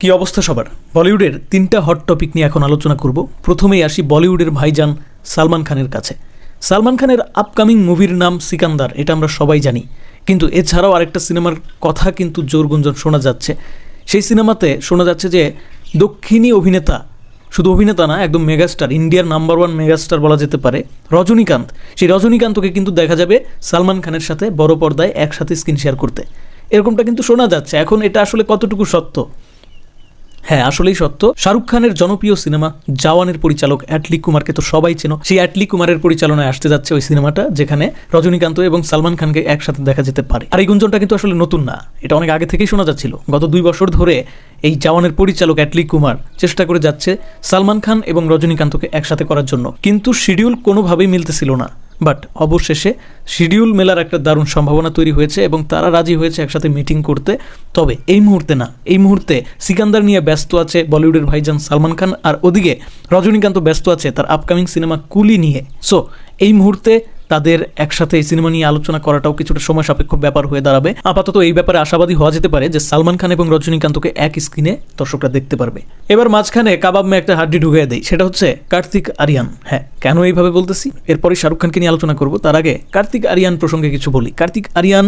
কি অবস্থা সবার? বলিউডের তিনটা হট টপিক নিয়ে এখন আলোচনা করব। প্রথমেই আসি বলিউডের ভাইজান সালমান খানের কাছে। সালমান খানের আপকামিং মুভির নাম সিকান্দার, এটা আমরা সবাই জানি। কিন্তু এছাড়াও আরেকটা সিনেমার কথা কিন্তু জোর গুঞ্জন শোনা যাচ্ছে। সেই সিনেমাতে শোনা যাচ্ছে যে দক্ষিণী অভিনেতা, শুধু অভিনেতা না, একদম মেগাস্টার ইন্ডিয়ার নাম্বার ওয়ান মেগাস্টার বলা যেতে পারে, রজনীকান্ত। সেই রজনীকান্তকে কিন্তু দেখা যাবে সালমান খানের সাথে বড় পর্দায় একসাথে স্ক্রিন শেয়ার করতে। এরকমটা কিন্তু শোনা যাচ্ছে। এখন এটা আসলে কতটুকু সত্য? হ্যাঁ আসলেই সত্য। শাহরুখ খানের জনপ্রিয় সিনেমা জওয়ানের পরিচালক অ্যাটলি কুমারকে তো সবাই চেনো। সেই অ্যাটলি কুমারের পরিচালনায় আসতে যাচ্ছে ওই সিনেমাটা, যেখানে রজনীকান্ত এবং সালমান খানকে একসাথে দেখা যেতে পারে। আর এই গুঞ্জনটা কিন্তু আসলে নতুন না, এটা অনেক আগে থেকেই শোনা যাচ্ছিল। গত দুই বছর ধরে এই জওয়ানের পরিচালক অ্যাটলি কুমার চেষ্টা করে যাচ্ছে সালমান খান এবং রজনীকান্তকে একসাথে করার জন্য। কিন্তু শিডিউল কোনোভাবেই মিলতেছিল না। বাট অবশেষে শিডিউল মেলার একটা দারুণ সম্ভাবনা তৈরি হয়েছে এবং তারা রাজি হয়েছে একসাথে মিটিং করতে। তবে এই মুহূর্তে না, এই মুহূর্তে সিকান্দার নিয়ে ব্যস্ত আছে বলিউডের ভাইজান সালমান খান আর ওদিকে রজনীকান্ত ব্যস্ত আছে তার আপকামিং সিনেমা কুলি নিয়ে। সো এই মুহূর্তে তাদের একসাথে এই সিনেমা নিয়ে আলোচনা করাটাও কিছুটা সময় সাপেক্ষ ব্যাপার হয়ে দাঁড়াবে। আপাতত এই ব্যাপারে আশাবাদী হওয়া যেতে পারে যে সালমান খান এবং রজনীকান্তকে এক স্ক্রিনে দর্শকরা দেখতে পারবে। এবার মাঝখানে কাবাব মে একটা হাড্ডি ঢুকিয়ে দেয় সেটা হচ্ছে কার্তিক আরিয়ান। হ্যাঁ কেন এইভাবে বলতেছি? এরপরে শাহরুখ খানকে নিয়ে আলোচনা করব। তার আগে কার্তিক আরিয়ান প্রসঙ্গে কিছু বলি। কার্তিক আরিয়ান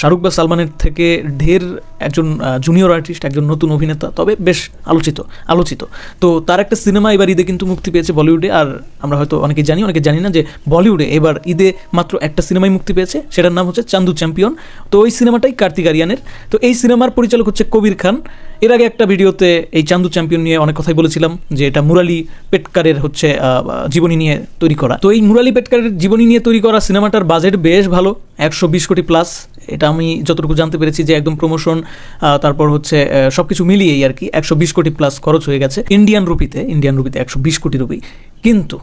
শাহরুখ বা সালমানের থেকে ঢের একজন জুনিয়র আর্টিস্ট একজন নতুন অভিনেতা, তবে বেশ আলোচিত আলোচিত। তো তার একটা সিনেমা এবার ঈদে কিন্তু মুক্তি পেয়েছে বলিউডে, আর আমরা হয়তো অনেকে জানি অনেকে জানি না যে বলিউডে এবার ঈদে মাত্র একটা সিনেমাই মুক্তি পেয়েছে, সেটার নাম হচ্ছে চান্দু চ্যাম্পিয়ন। তো ওই সিনেমাটাই কার্তিক আরিয়ানের। তো এই সিনেমার পরিচালক হচ্ছে কবির খান। এর আগে একটা ভিডিওতে এই চান্দু চ্যাম্পিয়ন নিয়ে অনেক কথাই বলেছিলাম, যে এটা মুরালি পেটকারের হচ্ছে জীবনী নিয়ে তৈরি করা। তো এই মুরালি পেটকারের জীবনী নিয়ে তৈরি করা সিনেমাটার বাজেট বেশ ভালো। একশো বিশ কোটি প্লাস এটা আমি যতটুকু জানতে পেরেছি যে একদম প্রমোশন তারপর হচ্ছে সব কিছু মিলিয়েই আর কি একশো বিশ কোটি প্লাস খরচ হয়ে গেছে ইন্ডিয়ান রুপিতে ইন্ডিয়ান রুপিতে একশো বিশ কোটি রুপি কিন্তু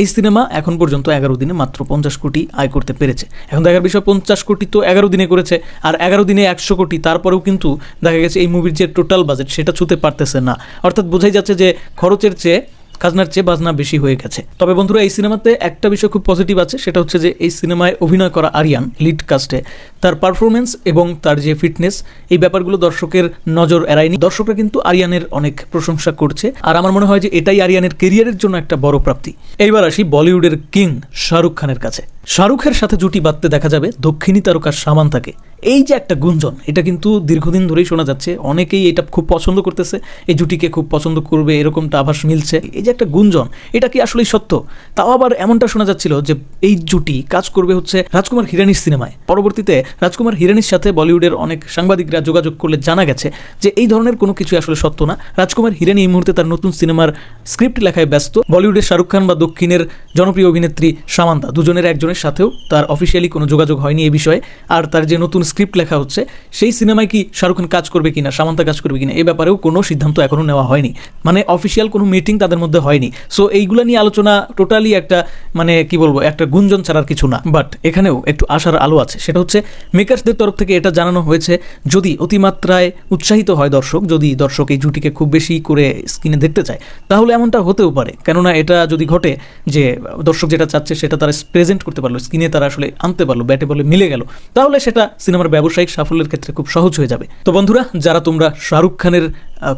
এই সিনেমা এখন পর্যন্ত এগারো দিনে মাত্র পঞ্চাশ কোটি আয় করতে পেরেছে। এখন দেখার বিষয়, পঞ্চাশ কোটি তো এগারো দিনে করেছে, আর এগারো দিনে একশো কোটি, তারপরেও কিন্তু দেখা গেছে এই মুভির যে টোটাল বাজেট সেটা ছুতে পারতেছে না। অর্থাৎ বোঝাই যাচ্ছে যে খরচের চেয়ে খাজনার চেয়ে বাজনা বেশি হয়ে গেছে। তবে বন্ধুরা, এই সিনেমাতে একটা বিষয় খুব পজিটিভ আছে, সেটা হচ্ছে যে এই সিনেমায় অভিনয় করা আরিয়ান লিড কাস্টে তার পারফরমেন্স এবং তার যে ফিটনেস এই ব্যাপারগুলো দর্শকের নজর এড়ায়নি। দর্শকরা কিন্তু আরিয়ানের অনেক প্রশংসা করছে। আর আমার মনে হয় যে এটাই আরিয়ানের কেরিয়ারের জন্য একটা বড় প্রাপ্তি। এইবার আসি বলিউডের কিং শাহরুখ খানের কাছে। শাহরুখের সাথে জুটি বাঁধতে দেখা যাবে দক্ষিণী তারকা সামান্তাকে। এই যে একটা গুঞ্জন, এটা কিন্তু দীর্ঘদিন ধরেই শোনা যাচ্ছে। অনেকেই এটা খুব পছন্দ করতেছে, এই জুটিকে খুব পছন্দ করবে, এরকমটা আভাস মিলছে। এই যে একটা গুঞ্জন, এটা কি আসলেই সত্য? তাও আবার এমনটা শোনা যাচ্ছিল যে এই জুটি কাজ করবে হচ্ছে রাজকুমার হিরানির সিনেমায়। পরবর্তীতে রাজকুমার হিরানির সাথে বলিউডের অনেক সাংবাদিকরা যোগাযোগ করলে জানা গেছে যে এই ধরনের কোনো কিছু আসলে সত্য না। রাজকুমার হিরানি এই মুহূর্তে তার নতুন সিনেমার স্ক্রিপ্ট লেখায় ব্যস্ত। বলিউডের শাহরুখ খান বা দক্ষিণের জনপ্রিয় অভিনেত্রী সামান্তা, দুজনের একজনের সাথেও তার অফিসিয়ালি কোনো যোগাযোগ হয়নি এই বিষয়ে। আর তার যে নতুন স্ক্রিপ্ট লেখা হচ্ছে, সেই সিনেমায় কি শাহরুখ খান কাজ করবে কিনা, সামান্তা কাজ করবে কিনা এই ব্যাপারেও কোনো সিদ্ধান্ত এখনও নেওয়া হয়নি। মানে অফিসিয়াল কোনো মিটিং তাদের মধ্যে হয়নি। সো এইগুলো নিয়ে আলোচনা টোটালি একটা মানে কি বলব, একটা গুঞ্জন ছাড়ার কিছু না। বাট এখানেও একটু আশার আলো আছে। সেটা হচ্ছে মেকার্সদের তরফ থেকে এটা জানানো হয়েছে, যদি অতিমাত্রায় উৎসাহিত হয় দর্শক, যদি দর্শক এই জুটিকে খুব বেশি করে স্ক্রিনে দেখতে চায়, তাহলে এমনটা হতেও পারে। কেননা এটা যদি ঘটে যে দর্শক যেটা চাচ্ছে, সেটা তারা প্রেজেন্ট করতে পারল স্ক্রিনে তারা আসলে আনতে পারল, ব্যাটে বলে মিলে গেল। তাহলে সেটা সিনেমার ব্যবসায়িক সাফল্যের ক্ষেত্রে খুব সহজ হয়ে যাবে। তো বন্ধুরা, যারা তোমরা শাহরুখ খানের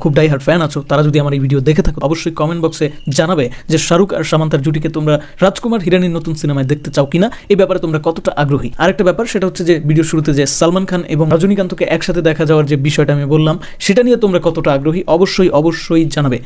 খুব ডাইহার্ড ফ্যান আছো, তারা যদি আমার এই ভিডিও দেখে থাকো, অবশ্যই কমেন্ট বক্সে জানাবে যে শাহরুখ আর সামান্তার জুটিকে তোমরা রাজকুমার হিরানির নতুন সিনেমায় দেখতে চাও কিনা। এই ব্যাপারে তোমরা কতটা আগ্রহী? আরেকটা ব্যাপার, সেটা হচ্ছে যে ভিডিও শুরুতে যে সালমান খান এবং রজনীকান্তকে একসাথে দেখা যাওয়ার যে বিষয়টা আমি বললাম, সেটা নিয়ে তোমরা কতটা আগ্রহী? অবশ্যই অবশ্যই জানাবে।